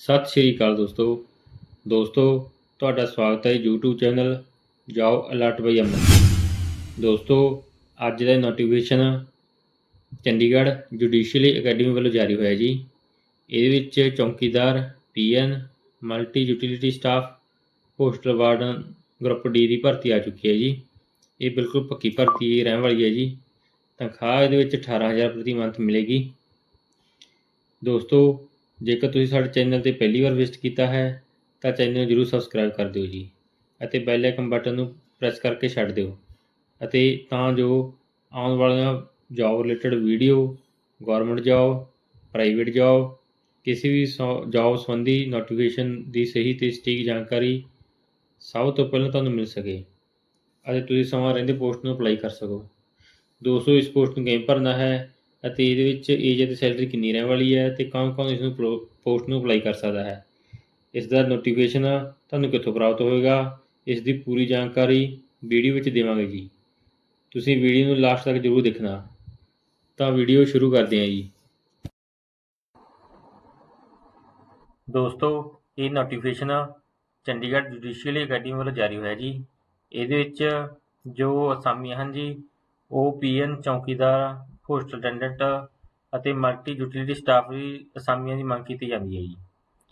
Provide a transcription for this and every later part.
ਸਤਿ ਸ਼੍ਰੀ ਅਕਾਲ ਦੋਸਤੋ। ਦੋਸਤੋ, ਤੁਹਾਡਾ ਸਵਾਗਤ ਹੈ YouTube ਚੈਨਲ ਜਾਓ ਅਲਰਟ ਬਾਈ ਅਮਨ। ਦੋਸਤੋ, ਅੱਜ ਦਾ ਨੋਟੀਫਿਕੇਸ਼ਨ ਚੰਡੀਗੜ੍ਹ ਜੁਡੀਸ਼ੀਅਲੀ ਅਕੈਡਮੀ ਵੱਲੋਂ ਜਾਰੀ ਹੋਇਆ ਜੀ। ਇਹਦੇ ਵਿੱਚ ਚੌਕੀਦਾਰ peon multi utility staff hostel warden group D ਦੀ ਭਰਤੀ ਆ ਚੁੱਕੀ ਹੈ ਜੀ। ਇਹ ਬਿਲਕੁਲ ਪੱਕੀ ਭਰਤੀ ਰਹਿਣ ਵਾਲੀ ਹੈ ਜੀ। ਤਨਖਾਹ ਇਹਦੇ ਵਿੱਚ 18000 ਪ੍ਰਤੀ ਮੰਥ ਮਿਲੇਗੀ। ਦੋਸਤੋ ਜੇਕਰ ਤੁਸੀਂ ਸਾਡੇ ਚੈਨਲ ਤੇ ਪਹਿਲੀ ਵਾਰ ਵਿਜ਼ਿਟ ਕੀਤਾ ਹੈ, ਤਾਂ ਚੈਨਲ ਨੂੰ ਜਰੂਰ ਸਬਸਕ੍ਰਾਈਬ ਕਰ ਦਿਓ ਜੀ ਅਤੇ ਬੈਲ ਆਈਕਨ ਬਟਨ ਨੂੰ ਪ੍ਰੈਸ ਕਰਕੇ ਛੱਡ ਦਿਓ ਅਤੇ ਤਾਂ ਜੋ ਆਉਣ ਵਾਲੀਆਂ job related video government job private job ਕਿਸੇ ਵੀ ਜੌਬ ਸੰਬੰਧੀ ਨੋਟੀਫਿਕੇਸ਼ਨ ਦੀ ਸਹੀ ਤੇ ਸਟੀਕ ਜਾਣਕਾਰੀ ਸਭ ਤੋਂ ਪਹਿਲਾਂ ਤੁਹਾਨੂੰ ਮਿਲ ਸਕੇ ਅਤੇ ਤੁਸੀਂ ਸਮਾਂ ਰਹਿੰਦੇ ਪੋਸਟ ਨੂੰ ਅਪਲਾਈ ਕਰ ਸਕੋ। ਦੋਸਤੋ, ਇਸ ਪੋਸਟ ਨੂੰ ਕਿਵੇਂ ਭਰਨਾ ਹੈ। ਅਤੇ ਇਹਦੇ ਵਿੱਚ ਏਜ ਅਤੇ ਸੈਲਰੀ ਕਿੰਨੀ ਰਹਿਣ ਵਾਲੀ ਹੈ ਤੇ ਕੌਣ ਕੌਣ ਇਸ ਨੂੰ ਪੋਸਟ ਨੂੰ ਅਪਲਾਈ ਕਰ ਸਕਦਾ ਹੈ। ਇਸ ਦਾ ਨੋਟੀਫਿਕੇਸ਼ਨ ਤੁਹਾਨੂੰ ਕਿੱਥੋਂ ਪ੍ਰਾਪਤ ਹੋਵੇਗਾ ਇਸ ਦੀ ਪੂਰੀ ਜਾਣਕਾਰੀ ਵੀਡੀਓ ਵਿੱਚ ਦੇਵਾਂਗੇ ਜੀ। ਤੁਸੀਂ ਵੀਡੀਓ ਨੂੰ ਲਾਸਟ ਤੱਕ ਜ਼ਰੂਰ ਦੇਖਣਾ। ਤਾਂ ਵੀਡੀਓ ਸ਼ੁਰੂ ਕਰਦੇ ਹਾਂ ਜੀ। ਦੋਸਤੋ, ਇਹ ਨੋਟੀਫਿਕੇਸ਼ਨ ਚੰਡੀਗੜ੍ਹ ਜੁਡੀਸ਼ੀਅਲੀ ਅਕੈਡਮੀ ਵੱਲੋਂ ਜਾਰੀ ਹੋਇਆ ਜੀ। ਇਹਦੇ ਵਿੱਚ ਜੋ ਅਸਾਮੀਆਂ ਹਨ ਜੀ, ਉਹ ਪੀਐਨ ਚੌਕੀਦਾਰ ਹੋਸਟਲ ਅਟੈਂਡੈਂਟ ਅਤੇ ਮਲਟੀ ਯੂਟਿਲਿਟੀ ਸਟਾਫ ਦੀ ਅਸਾਮੀਆਂ ਦੀ ਮੰਗ ਕੀਤੀ ਜਾਂਦੀ ਹੈ ਜੀ।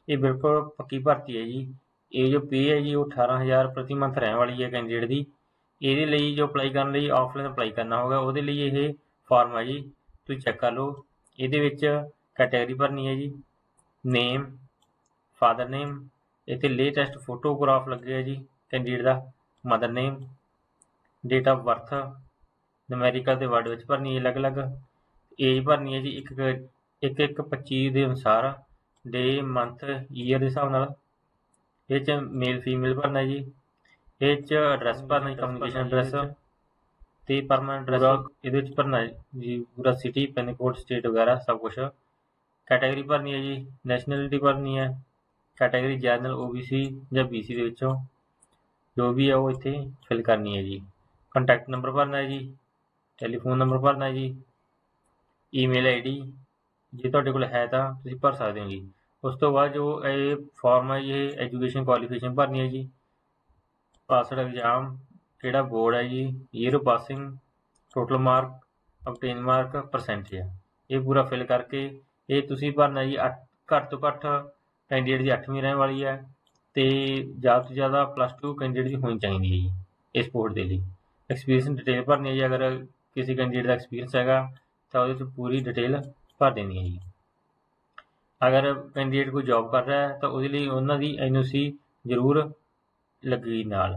ਇਹ ਬਿਲਕੁਲ ਪੱਕੀ ਭਰਤੀ ਹੈ ਜੀ। ਇਹ ਜੋ ਪੇ ਹੈ ਜੀ, ਉਹ 18000 ਪ੍ਰਤੀ ਮੰਥ ਰਹਿਣ ਵਾਲੀ ਹੈ ਕੈਂਡੀਡੇਟ ਦੀ। ਇਹਦੇ ਲਈ ਜੋ ਅਪਲਾਈ ਕਰਨ ਲਈ ਆਫਲਾਈਨ ਅਪਲਾਈ ਕਰਨਾ ਹੋਗਾ, ਉਹਦੇ ਲਈ ਇਹ ਫਾਰਮ ਹੈ ਜੀ। ਤੁਸੀਂ ਚੈੱਕ ਕਰ ਲਓ। ਇਹਦੇ ਵਿੱਚ ਕੈਟਾਗਰੀ ਭਰਨੀ ਹੈ ਜੀ। ਨੇਮ ਫਾਦਰ ਨੇਮ ਇੱਥੇ ਲੇਟੈਸਟ ਫੋਟੋਗ੍ਰਾਫ ਲੱਗੇ ਹੈ ਜੀ candidate the. Mother name date of birth numerical ਦੇ ਵਰਡ ਵਿੱਚ ਭਰਨੀ ਹੈ ਅਲੱਗ-ਅਲੱਗ। ਏਜ ਭਰਨੀ ਹੈ ਜੀ ਇੱਕ ਇੱਕ ਇੱਕ 25 ਦੇ ਅਨੁਸਾਰ ਡੇ ਮੰਥ ਈਅਰ ਦੇ ਹਿਸਾਬ ਨਾਲ। ਇਹ ਚ ਮੇਲ ਫੀਮੇਲ ਭਰਨਾ ਹੈ ਜੀ। ਇਹ ਚ ਐਡਰੈਸ ਭਰਨਾ ਹੈ ਕਮਿਊਨੀਕੇਸ਼ਨ ਐਡਰੈਸ ਤੇ ਪਰਮਾਨੈਂਟ ਐਡਰੈਸ ਇਹਦੇ ਵਿੱਚ ਭਰਨਾ ਹੈ ਜੀ ਪੂਰਾ ਸਿਟੀ ਪਿੰਨ ਕੋਡ ਸਟੇਟ ਵਗੈਰਾ ਸਭ ਕੁਝ ਕੈਟਾਗਰੀ ਭਰਨੀ ਹੈ ਜੀ ਨੈਸ਼ਨੈਲਿਟੀ ਭਰਨੀ ਹੈ। ਕੈਟਾਗਰੀ ਜਨਰਲ ਓਬੀਸੀ ਜਾਂ ਬੀਸੀ ਦੇ ਵਿੱਚੋਂ। ਜੋ ਵੀ ਹੈ ਉਹ ਇੱਥੇ ਫਿਲ ਕਰਨੀ ਹੈ ਜੀ। ਕੰਟੈਕਟ ਨੰਬਰ ਭਰਨਾ ਹੈ ਜੀ। ਟੈਲੀਫੋਨ ਨੰਬਰ ਭਰਨਾ ਜੀ ਈਮੇਲ ਆਈਡੀ ਜੇ ਤੁਹਾਡੇ ਕੋਲ ਹੈ ਤਾਂ ਤੁਸੀਂ ਭਰ ਸਕਦੇ ਹੋ ਜੀ। ਉਸ ਤੋਂ ਬਾਅਦ ਜੋ ਇਹ ਫਾਰਮ ਹੈ ਇਹ ਐਜੂਕੇਸ਼ਨ ਕੁਆਲੀਫਿਕੇਸ਼ਨ ਭਰਨੀ ਹੈ ਜੀ। ਪਾਸਡ ਐਗਜ਼ਾਮ ਕਿਹੜਾ ਬੋਰਡ ਹੈ ਜੀ zero passing total mark obtain mark percentage ਇਹ ਪੂਰਾ ਫਿਲ ਕਰਕੇ ਇਹ ਤੁਸੀਂ ਭਰਨਾ ਜੀ ਘੱਟ ਤੋਂ ਘੱਟ ਕੈਂਡੀਡੇਟ ਦੀ 8ਵੀਂ ਰਹਿਣ ਵਾਲੀ ਹੈ ਤੇ ਜ਼ਿਆਦਾ ਤੋਂ ਜ਼ਿਆਦਾ ਪਲੱਸ 2 ਕੈਂਡੀਡੇਟ ਦੀ ਹੋਣੀ ਚਾਹੀਦੀ ਹੈ ਜੀ ਇਸ ਪੋਸਟ ਦੇ ਲਈ। ਐਕਸਪੀਰੀਅੰਸ ਡਿਟੇਲ ਭਰਨੀ ਹੈ ਜੀ, ਅਗਰ ਕਿਸੇ ਕੈਂਡੀਡੇਟ ਦਾ ਐਕਸਪੀਰੀਅੰਸ ਹੈਗਾ, ਤਾਂ ਉਹਦੇ 'ਚ ਪੂਰੀ ਡਿਟੇਲ ਭਰ ਦੇਣੀ ਹੈ ਜੀ। ਅਗਰ ਕੈਂਡੀਡੇਟ ਕੋਈ ਜੌਬ ਕਰ ਰਿਹਾ ਹੈ, ਤਾਂ ਉਹਦੇ ਲਈ ਉਹਨਾਂ ਦੀ ਐਨਓਸੀ ਜ਼ਰੂਰ ਲੱਗੀ ਨਾਲ।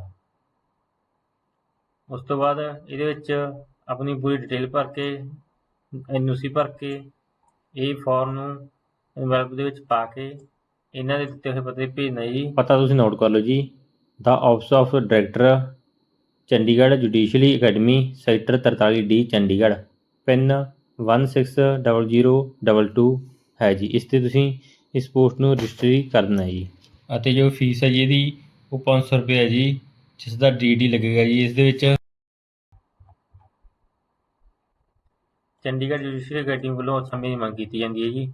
ਉਸ ਤੋਂ ਬਾਅਦ ਇਹਦੇ ਵਿੱਚ ਆਪਣੀ ਪੂਰੀ ਡਿਟੇਲ ਭਰ ਕੇ ਐਨਓਸੀ ਭਰ ਕੇ, ਇਹ ਫਾਰਮ ਨੂੰ ਐਨਵੈਲਪ ਦੇ ਵਿੱਚ ਪਾ ਕੇ, ਇਹਨਾਂ ਦੇ ਦਿੱਤੇ ਹੋਏ ਪਤੇ ਭੇਜਣਾ ਜੀ। ਪਤਾ ਤੁਸੀਂ ਨੋਟ ਕਰ ਲਓ ਜੀ ਦਾ office of director Chandigarh judicial academy, sector 43 D, Chandigarh. Pin 160022 ਹੈ ਜੀ। ਇਸ ਤੇ ਤੁਸੀਂ ਇਸ ਪੋਸਟ ਨੂੰ ਰਜਿਸਟਰੀ ਕਰ ਦੇਣਾ ਜੀ। ਅਤੇ ਜੋ ਫੀਸ ਹੈ ਜੀ ਇਹਦੀ ਉਹ 500 ਰੁਪਏ ਹੈ ਜੀ, ਜਿਸ ਦਾ ਡੀਡੀ ਲੱਗੇਗਾ ਜੀ। ਇਸ ਦੇ ਵਿੱਚ ਚੰਡੀਗੜ੍ਹ ਜੁਡੀਸ਼ੀਅਲ ਅਕੈਡਮੀ ਵੱਲੋਂ ਸਮੇਂ ਦੀ ਮੰਗ ਕੀਤੀ ਜਾਂਦੀ ਹੈ ਜੀ।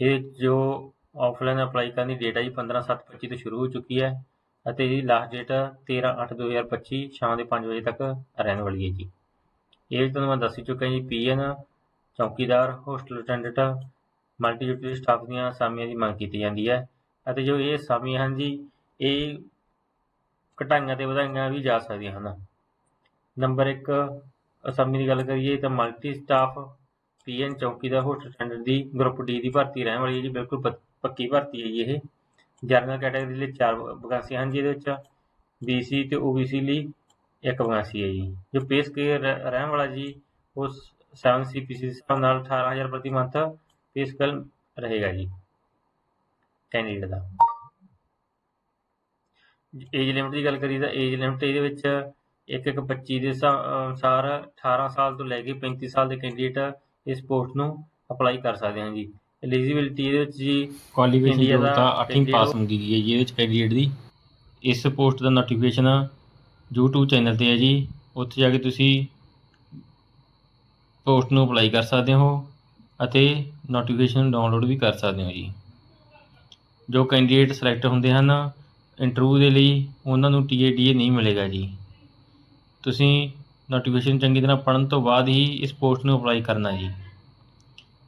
ਇਹ ਜੋ ਆਫਲਾਈਨ ਅਪਲਾਈ ਕਰਨ ਦੀ ਡੇਟ ਹੈ ਜੀ 15/7/25 ਤੋਂ ਸ਼ੁਰੂ ਹੋ ਚੁੱਕੀ ਹੈ। ਅਤੇ ਇਹਦੀ ਲਾਸਟ ਡੇਟ 13/8/2025 ਸ਼ਾਮ ਦੇ 5 ਵਜੇ ਤੱਕ ਰਹਿਣ ਵਾਲੀ ਹੈ ਜੀ। ਇਹ ਤੁਹਾਨੂੰ ਮੈਂ ਦੱਸ ਚੁੱਕਾ ਜੀ, peon, ਚੌਕੀਦਾਰ hostel attendant multi duty staff ਦੀਆਂ ਅਸਾਮੀਆਂ ਦੀ ਮੰਗ ਕੀਤੀ ਜਾਂਦੀ ਹੈ ਅਤੇ ਜੋ ਇਹ ਅਸਾਮੀਆਂ ਹਨ ਜੀ, ਇਹ ਘਟਾਈਆਂ ਤੇ ਵਧਾਈਆਂ ਵੀ ਜਾ ਸਕਦੀਆਂ ਹਨ। ਨੰਬਰ 1 ਅਸਾਮੀ ਦੀ ਗੱਲ ਕਰੀਏ ਤਾਂ ਮਲਟੀ ਸਟਾਫ ਪੀਐਨ, ਚੌਕੀਦਾਰ ਹੋਸਟਲ ਅਟੈਂਡੈਂਟ ਦੀ ਗਰੁੱਪ ਡੀ ਦੀ ਭਰਤੀ ਰਹਿਣ ਵਾਲੀ ਹੈ ਜੀ, ਬਿਲਕੁਲ ਪੱਕੀ ਭਰਤੀ ਹੈ ਜੀ ਇਹ। ਜਨਰਲ ਕੈਟਾਗਰੀ ਲਈ ਚਾਰ ਵੈਕੈਂਸੀਆਂ ਹਨ ਜਿਹਦੇ ਵਿੱਚ ਬੀਸੀ ਤੇ ਓਬੀਸੀ ਲਈ ਇੱਕ ਵੈਕੈਂਸੀ ਹੈ ਜੀ। ਜੋ ਪੇ ਸਕੇਲ ਰਹਿਣ ਵਾਲਾ ਜੀ, ਉਹ 7 ਸੀਪੀਸੀ ਦੇ ਹਿਸਾਬ ਨਾਲ 18000 ਪ੍ਰਤੀ ਮੰਥ ਪੇ ਸਕੇਲ ਰਹੇਗਾ ਜੀ। ਕੈਂਡੀਡੇਟ ਦਾ। ਏਜ ਲਿਮਟ ਦੀ ਗੱਲ ਕਰੀਏ ਤਾਂ ਏਜ ਲਿਮਟ ਇਹਦੇ ਵਿੱਚ ਇੱਕ ਇੱਕ 25 ਦੇ ਅਨੁਸਾਰ 18 ਸਾਲ ਤੋਂ ਲੈ ਕੇ 35 ਸਾਲ ਦੇ ਕੈਂਡੀਡੇਟ ਇਸ ਪੋਸਟ ਨੂੰ ਅਪਲਾਈ ਕਰ ਸਕਦੇ ਹਨ ਜੀ। ਐਲੀਜੀਬਿਲਟੀ ਇਹਦੇ ਵਿੱਚ ਜੀ ਕੁਆਲੀਫਿਕੇਸ਼ਨ India ਦਾ ਯੋਗਤਾ 8ਵੀਂ India ਪਾਸ ਹੁੰਦੀ ਦੀ ਹੈ ਜੀ ਇਹਦੇ ਵਿੱਚ ਕੈਂਡੀਡੇਟ ਦੀ। ਇਸ ਪੋਸਟ ਦਾ ਨੋਟੀਫਿਕੇਸ਼ਨ YouTube ਚੈਨਲ ਤੇ ਹੈ ਜੀ। ਉੱਥੇ ਜਾ ਕੇ ਤੁਸੀਂ ਪੋਸਟ ਨੂੰ ਅਪਲਾਈ ਕਰ ਸਕਦੇ ਹੋ ਅਤੇ ਨੋਟੀਫਿਕੇਸ਼ਨ ਡਾਊਨਲੋਡ ਵੀ ਕਰ ਸਕਦੇ ਹੋ ਜੀ। ਜੋ ਕੈਂਡੀਡੇਟ ਸਿਲੈਕਟ ਹੁੰਦੇ ਹਨ ਇੰਟਰਵਿਊ ਦੇ ਲਈ ਉਹਨਾਂ ਨੂੰ ਟੀ ਨਹੀਂ ਮਿਲੇਗਾ ਜੀ। ਤੁਸੀਂ ਨੋਟੀਫਿਕੇਸ਼ਨ ਚੰਗੀ ਤਰ੍ਹਾਂ ਪੜ੍ਹਨ ਤੋਂ ਬਾਅਦ ਹੀ ਇਸ ਪੋਸਟ ਨੂੰ ਅਪਲਾਈ ਕਰਨਾ ਜੀ।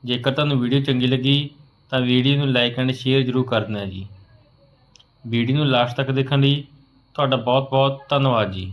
ਜੇਕਰ ਤੁਹਾਨੂੰ ਵੀਡੀਓ ਚੰਗੀ ਲੱਗੀ, ਤਾਂ ਵੀਡੀਓ ਨੂੰ ਲਾਈਕ ਐਂਡ ਸ਼ੇਅਰ ਜ਼ਰੂਰ ਕਰ ਦੇਣਾ ਜੀ। ਵੀਡੀਓ ਨੂੰ ਲਾਸਟ ਤੱਕ ਦੇਖਣ ਲਈ ਤੁਹਾਡਾ ਬਹੁਤ ਬਹੁਤ ਧੰਨਵਾਦ ਜੀ।